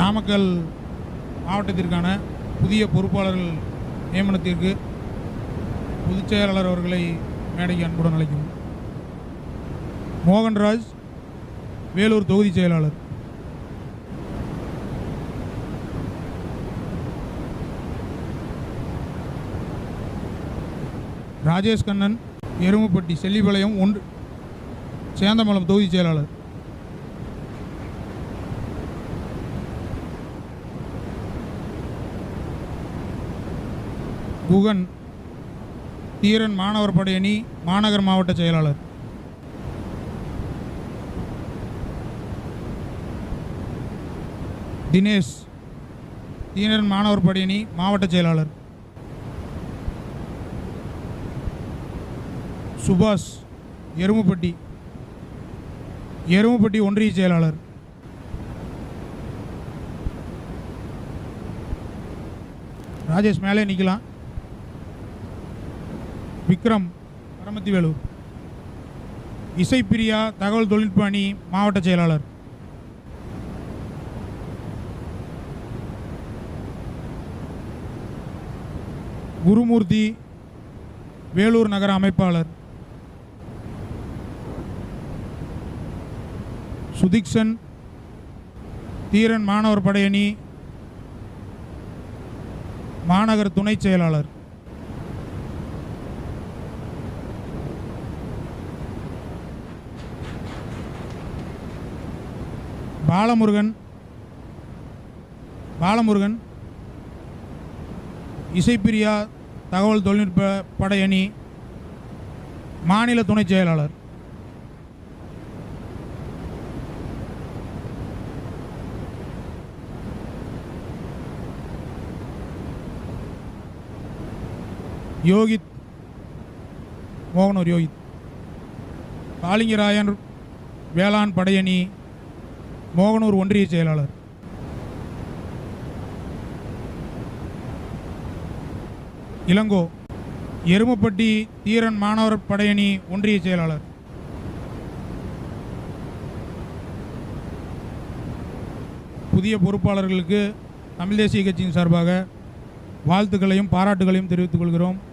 நாமக்கல் மாவட்டத்திற்கான புதிய பொறுப்பாளர்கள் நியமனத்திற்கு பொதுச் செயலாளர் அவர்களை மேடைக்கு அன்புடன் அழைக்கும் மோகன்ராஜ் வேலூர் தொகுதி செயலாளர். ராஜேஷ் கண்ணன் எருமுப்பட்டி செல்லிபாளையம் ஒன்று சேந்தமலம் தொகுதி செயலாளர். குகன் தீரன் மாணவர் படையணி மாநகர் மாவட்ட செயலாளர். தினேஷ் தீரன் மாணவர் படையணி மாவட்ட செயலாளர். சுபாஷ் எருமுப்பட்டி எருமுப்பட்டி ஒன்றிய செயலாளர். ராஜேஷ் மேலே நிற்கலாம் விக்ரம் பரமத்தி வேலூர் இசைப்பிரியா தகவல் தொழில்நுட்ப அணி மாவட்ட செயலாளர். குருமூர்த்தி வேலூர் நகர அமைப்பாளர். சுதிக்ஷன் தீரன் மாணவர் படையணி மாநகர் துணைச் செயலாளர். பாலமுருகன் பாலமுருகன் இசைப்பிரியா தகவல் தொழில்நுட்ப படையணி மாநில துணைச் செயலாளர். யோகித் மோகனூர் யோகித். காளிங்கராயன் வேளாண் படையணி மோகனூர் ஒன்றிய செயலாளர். இளங்கோ எருமப்பட்டி தீரன் மாணவர் படையணி ஒன்றிய செயலாளர். புதிய பொறுப்பாளர்களுக்கு தமிழ் தேசிய கட்சியின் சார்பாக வாழ்த்துக்களையும் பாராட்டுகளையும் தெரிவித்துக் கொள்கிறோம்.